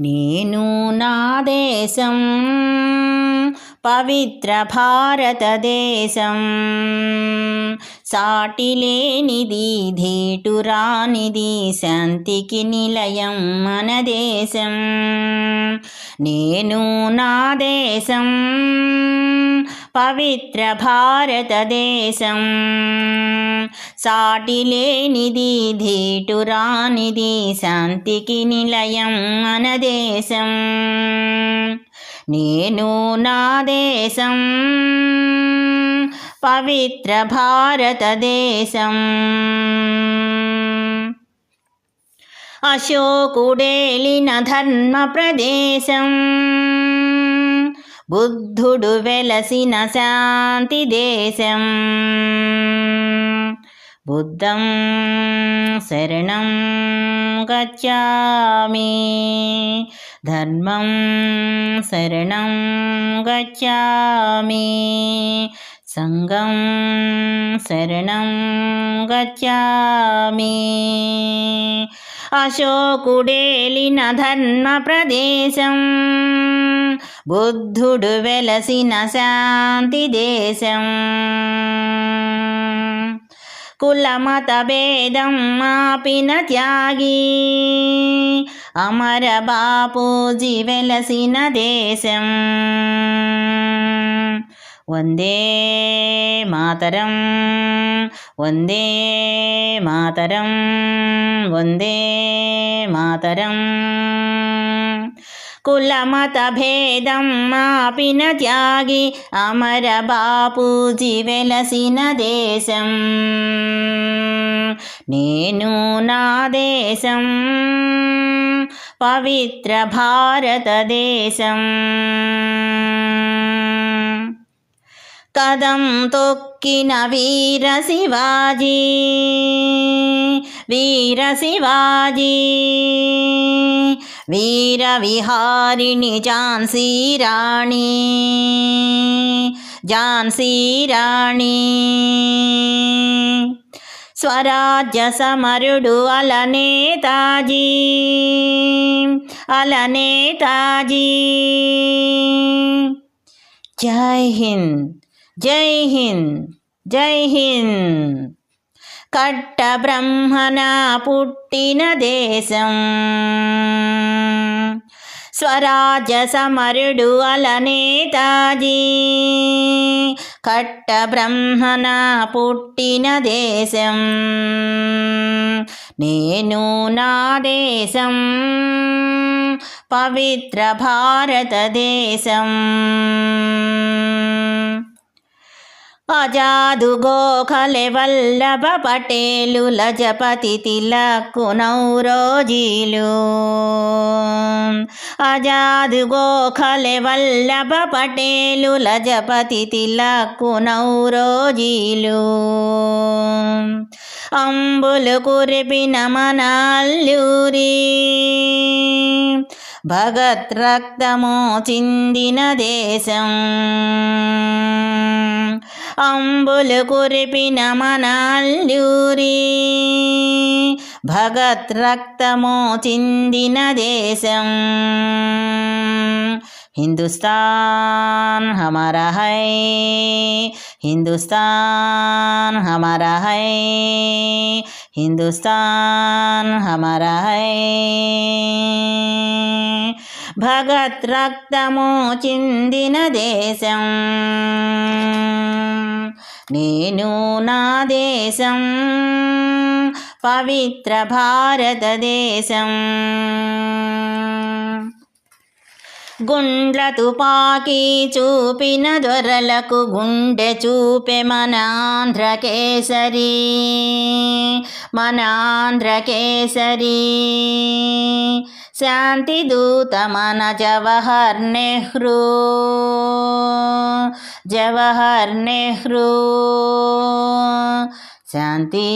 నేను నా దేశం పవిత్ర భారతదేశం సాటిలేనిది ధీటురానిది శాంతికి నిలయం మన దేశం. నేను నా దేశం పవిత్ర భారతదేశం సాటిలేనిది ధీటురానిది శాంతికి నిలయం మన దేశం నేను నా దేశం. పవిత్ర భారతదేశం అశోకుడేలిన ధర్మ ప్రదేశం బుద్ధుడు వెలసిన శాంతి దేశం బుద్ధం శరణం గచ్చామి ధర్మం శరణం గచ్చామి సంగం శరణం గచ్చామి అశోకుడేలిన ధర్మ ప్రదేశం. బుద్ధుడు వెలసిన శాంతి దేశం. కులమత భేదం మాపిన త్యాగి. అమర బాపూజీ వెలసిన దేశం. వందే మాతరం. వందే మాతరం వందే మాతరం. కులమత భేదం మాపిన త్యాగి అమర బాపూజీ వెలసిన దేశం. నేను నా దేశం పవిత్ర భారతదేశం కదం తొక్కిన వీర శివాజీ వీర శివాజీ వీర విహారిణి ఝాన్సీ రాణి ఝాన్సీ రాణి. స్వరాజ్య సమరుడు అలనే తాజీ అలనే తాజీ జై హింద్. జై హింద్ జై హింద్. కట్ట బ్రహ్మణ పుట్టిన దేశం. స్వరాజ్య సమరుడు అలనేతాజీ కట్ట బ్రహ్మణ పుట్టిన దేశం. నేను నా దేశం. పవిత్ర భారతదేశం. అజాదు గోఖలే వల్లభ పటేలు లజపతి తిలక్కు నౌరోజీలు. అజాదు గోఖలే వల్లభ పటేలు లజపతి తిలక్కు నౌరోజీలు. అంబులు కురిపిన మనాల్యూరి భగత్ రక్తమోచిందిన దేశం అంబులు కురిపిన మనాల్యూరి భగత్ రక్తమోచిందిన దేశం హిందుస్థాన్ హమర హై హిందుస్థాన్ హమర హై. हिंदुस्तान हमारा है భగత్ రక్తము చిందిన దేశం నేను నా దేశం పవిత్ర భారతదేశం గుండ్ల తుపాకీ చూపిన దొరలకు గుండె చూపె మన ఆంధ్రకేసరి మన ఆంధ్రకేసరి శాంతి దూత మన జవహర్ నెహ్రూ. జవహర్ నెహ్రూ. శాంతి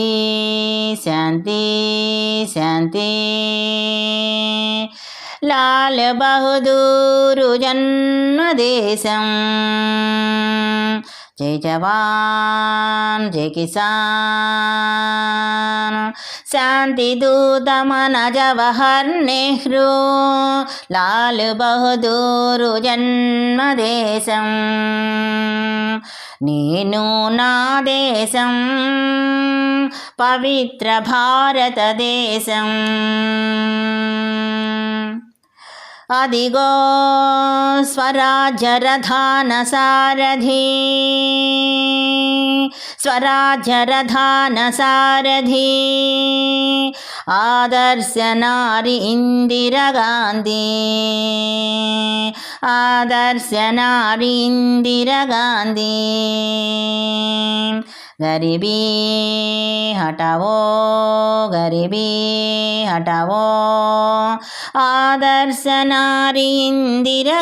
శాంతి శాంతి. లాల్ బహదూరు జన్మదేశం జై జవాన్ జై కిసాన్. శాంతి దూత మన జవహర్ నెహ్రూ. లాల్ బహదూరు జన్మదేశం నేను నా దేశం పవిత్ర భారతదేశం अदिगो स्वराजरधान सारथि स्वराजराधान सारथि आदर्श नारि इन्दिरागान्धी आदर्श नारी इन्दान्धी గరిబీ గాంధీ ఆదర్శ నారి హటావో గరీబీ హటావో ఆదర్శ నారి ఇందిరా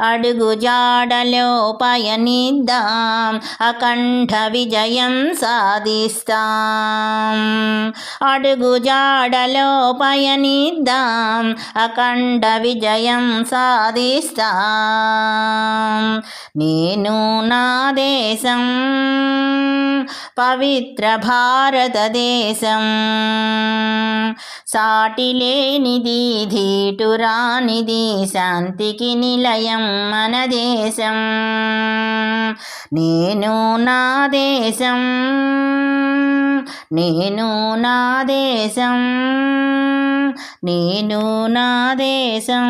అడుగు జాడలో పయనిద్దాం అఖండ విజయం సాధిస్తాం. అడుగు జాడలో పయనిద్దాం అఖండ విజయం సాధిస్తాం. నేను నా దేశం పవిత్ర భారతదేశం సాటి లేనిది ధీటురానిది శాంతికి నిలయం మన దేశం. నేను నా దేశం నేను నా దేశం నేను నా దేశం.